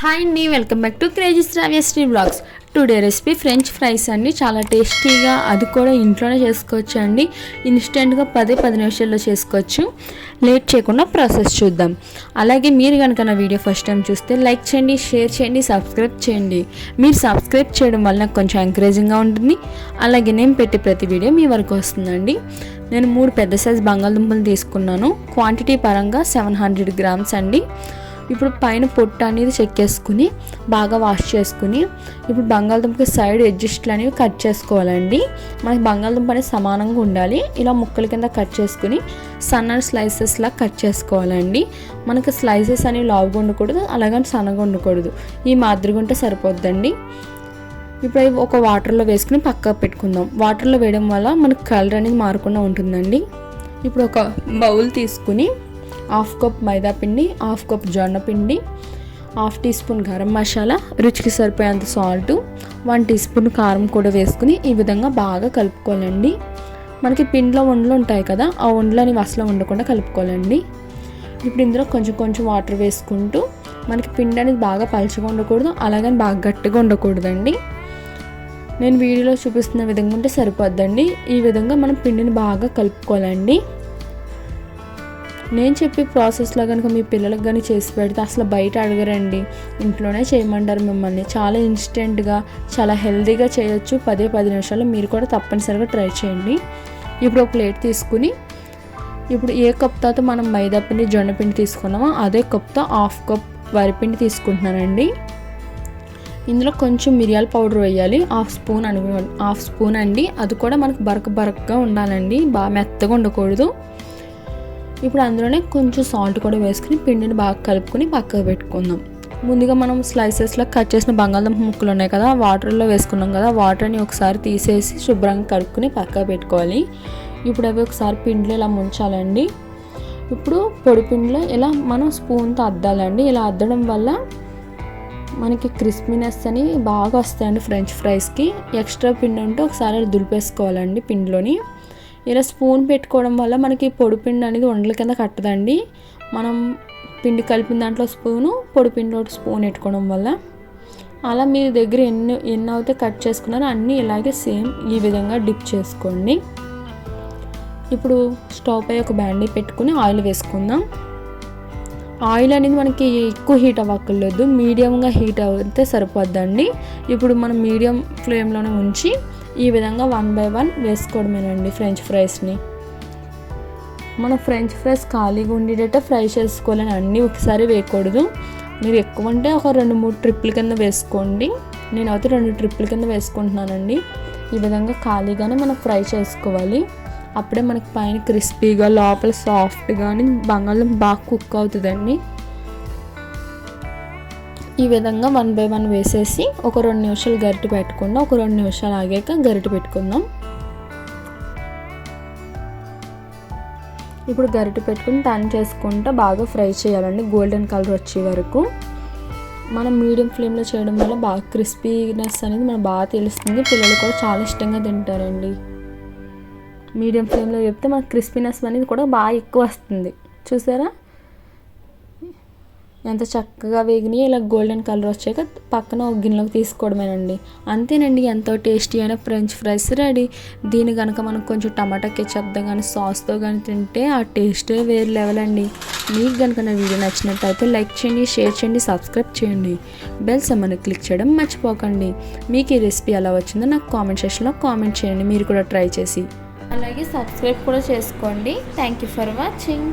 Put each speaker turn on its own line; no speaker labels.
Hi అండి welcome back to crazy Sravyasri blogs today recipe French fries అండి చాలా టేస్టీగా అది కూడా ఇంట్లోనే చేసుకోవచ్చు అండి. ఇన్స్టెంట్గా పదే పది నిమిషాల్లో చేసుకోవచ్చు. లేట్ చేయకుండా ప్రాసెస్ చూద్దాం. అలాగే మీరు కనుక నా వీడియో ఫస్ట్ టైం చూస్తే లైక్ చేయండి షేర్ చేయండి సబ్స్క్రైబ్ చేయండి. మీరు సబ్స్క్రైబ్ చేయడం వల్ల నాకు కొంచెం ఎంకరేజింగ్గా ఉంటుంది. అలాగే నేను పెట్టే ప్రతి వీడియో మీ వరకు వస్తుందండి. నేను మూడు పెద్ద సైజ్ బంగాళదుంపలు తీసుకున్నాను. క్వాంటిటీ పరంగా సెవెన్ హండ్రెడ్ గ్రామ్స్ అండి. ఇప్పుడు పైన పొట్టు అనేది చెక్కేసుకుని బాగా వాష్ చేసుకుని ఇప్పుడు బంగాళదుంపకి సైడ్ ఎడ్జస్ట్లు అనేవి కట్ చేసుకోవాలండి. మనకి బంగాళదుంప అనేది సమానంగా ఉండాలి. ఇలా ముక్కల కింద కట్ చేసుకుని సన్న స్లైసెస్లా కట్ చేసుకోవాలండి. మనకి స్లైసెస్ అనేవి లావుగా ఉండకూడదు అలాగని సన్నగా ఉండకూడదు. ఈ మాదిరిగా ఉంటే సరిపోద్దండి. ఇప్పుడు అవి ఒక వాటర్లో వేసుకుని పక్కకు పెట్టుకుందాం. వాటర్లో వేయడం వల్ల మనకు కలర్ అనేది మారకుండా ఉంటుందండి. ఇప్పుడు ఒక బౌల్ తీసుకుని హాఫ్ కప్ మైదా పిండి హాఫ్ కప్ జొన్న పిండి half teaspoon garam masala రుచికి సరిపోయేంత సాల్ట్ వన్ టీ స్పూన్ కారం కూడా వేసుకుని ఈ విధంగా బాగా కలుపుకోవాలండి. మనకి పిండిలో వండ్లు ఉంటాయి కదా ఆ వండ్లు అనేవి అసలు వండకుండా కలుపుకోవాలండి. ఇప్పుడు ఇందులో కొంచెం కొంచెం వాటర్ వేసుకుంటూ మనకి పిండి అనేది బాగా పలుచగా ఉండకూడదు అలాగని బాగా గట్టిగా ఉండకూడదండి. నేను వీడియోలో చూపిస్తున్న విధంగా ఉంటే సరిపోద్దండి. ఈ విధంగా మనం పిండిని బాగా కలుపుకోవాలండి. నేను చెప్పే ప్రాసెస్లో కనుక మీ పిల్లలకు కానీ చేసి పెడితే అసలు బయట అడగరండి. ఇంట్లోనే చేయమంటారు మిమ్మల్ని. చాలా ఇన్స్టెంట్గా చాలా హెల్తీగా చేయొచ్చు. పదే పది నిమిషాలు మీరు కూడా తప్పనిసరిగా ట్రై చేయండి. ఇప్పుడు ఒక ప్లేట్ తీసుకుని ఇప్పుడు ఏ కప్తాతో మనం మైదా పిండి జొన్న పిండి తీసుకున్నామో అదే కప్తో హాఫ్ కప్ వరిపిండి తీసుకుంటున్నానండి. ఇందులో కొంచెం మిరియాల పౌడర్ వేయాలి. హాఫ్ స్పూన్ అను హాఫ్ స్పూన్ అండి. అది కూడా మనకు బరక బరకగా ఉండాలండి. బాగా మెత్తగా ఉండకూడదు. ఇప్పుడు అందులోనే కొంచెం సాల్ట్ కూడా వేసుకుని పిండిని బాగా కలుపుకొని పక్కకు పెట్టుకుందాం. ముందుగా మనం స్లైసెస్లో కట్ చేసిన బంగాళదుంప ముక్కలు ఉన్నాయి కదా వాటర్లో వేసుకున్నాం కదా వాటర్ని ఒకసారి తీసేసి శుభ్రంగా కలుపుకొని పక్కకు పెట్టుకోవాలి. ఇప్పుడు అవి ఒకసారి పిండిలో ఇలా ముంచాలండి. ఇప్పుడు పొడి పిండిలో ఇలా మనం స్పూన్తో అద్దాలండి. ఇలా అద్దడం వల్ల మనకి క్రిస్పీనెస్ అని బాగా వస్తాయండి ఫ్రెంచ్ ఫ్రైస్కి ఎక్స్ట్రా పిండి ఉంటే ఒకసారి దులిపేసుకోవాలండి పిండిలోని. ఇలా స్పూన్ పెట్టుకోవడం వల్ల మనకి పొడి పిండి అనేది వండల కింద కట్టదండి. మనం పిండి కలిపిన దాంట్లో స్పూను పొడి పిండిలో స్పూన్ పెట్టుకోవడం వల్ల. అలా మీ దగ్గర ఎన్ని ఎన్ని అయితే కట్ చేసుకున్నారో అన్నీ ఇలాగే సేమ్ ఈ విధంగా డిప్ చేసుకోండి. ఇప్పుడు స్టవ్ పై ఒక బ్యాండీ పెట్టుకుని ఆయిల్ వేసుకుందాం. ఆయిల్ అనేది మనకి ఎక్కువ హీట్ అవ్వక్కర్లేదు. మీడియంగా హీట్ అయితే సరిపోద్దండి. ఇప్పుడు మనం మీడియం ఫ్లేమ్లోనే ఉంచి ఈ విధంగా వన్ బై వన్ వేసుకోవడమేనండి ఫ్రెంచ్ ఫ్రైస్ని. మనం ఫ్రెంచ్ ఫ్రైస్ ఖాళీగా ఉండేటట్టు ఫ్రై చేసుకోవాలని అన్నీ ఒకసారి వేయకూడదు. మీరు ఎక్కువ అంటే ఒక రెండు మూడు ట్రిప్పుల కింద వేసుకోండి. నేను అయితే రెండు ట్రిప్పుల కింద వేసుకుంటున్నానండి. ఈ విధంగా ఖాళీగానే మనం ఫ్రై చేసుకోవాలి. అప్పుడే మనకి పైన క్రిస్పీగా లోపల సాఫ్ట్గా బంగాళం బాగా కుక్ అవుతుందండి. ఈ విధంగా వన్ బై వన్ వేసేసి ఒక రెండు నిమిషాలు గరిటె పెట్టుకుందాం. ఒక రెండు నిమిషాలు ఆగాక గరిటె పెట్టుకుందాం. ఇప్పుడు గరిటె పెట్టుకుని టర్న్ చేసుకుంటా బాగా ఫ్రై చేయాలండి. గోల్డెన్ కలర్ వచ్చే వరకు. మనం మీడియం ఫ్లేమ్లో చేయడం వల్ల బాగా క్రిస్పీనెస్ అనేది మనకు బాగా తెలుస్తుంది. పిల్లలు కూడా చాలా ఇష్టంగా తింటారండి. మీడియం ఫ్లేమ్లో చెప్తే మనకు క్రిస్పీనెస్ అనేది కూడా బాగా ఎక్కువ వస్తుంది. చూసారా? ఎంత చక్కగా వేగినాయి ఇలా గోల్డెన్ కలర్ వచ్చాక పక్కన ఒక గిన్నెలోకి తీసుకోవడమేనండి. అంతేనండి ఎంతో టేస్టీ అయిన ఫ్రెంచ్ ఫ్రైస్ రెడీ దీని కనుక మనం కొంచెం టమాటా కెచప్తో కానీ సాస్తో కానీ తింటే ఆ టేస్టే వేరే లెవెల్ అండి. మీకు కనుక నా వీడియో నచ్చినట్టయితే లైక్ చేయండి షేర్ చేయండి సబ్స్క్రైబ్ చేయండి. బెల్ సమ్మని క్లిక్ చేయడం మర్చిపోకండి. మీకు ఈ రెసిపీ ఎలా వచ్చిందో నాకు కామెంట్ సెక్షన్లో కామెంట్ చేయండి మీరు కూడా ట్రై చేసి. అలాగే సబ్స్క్రైబ్ కూడా చేసుకోండి. Thank you for watching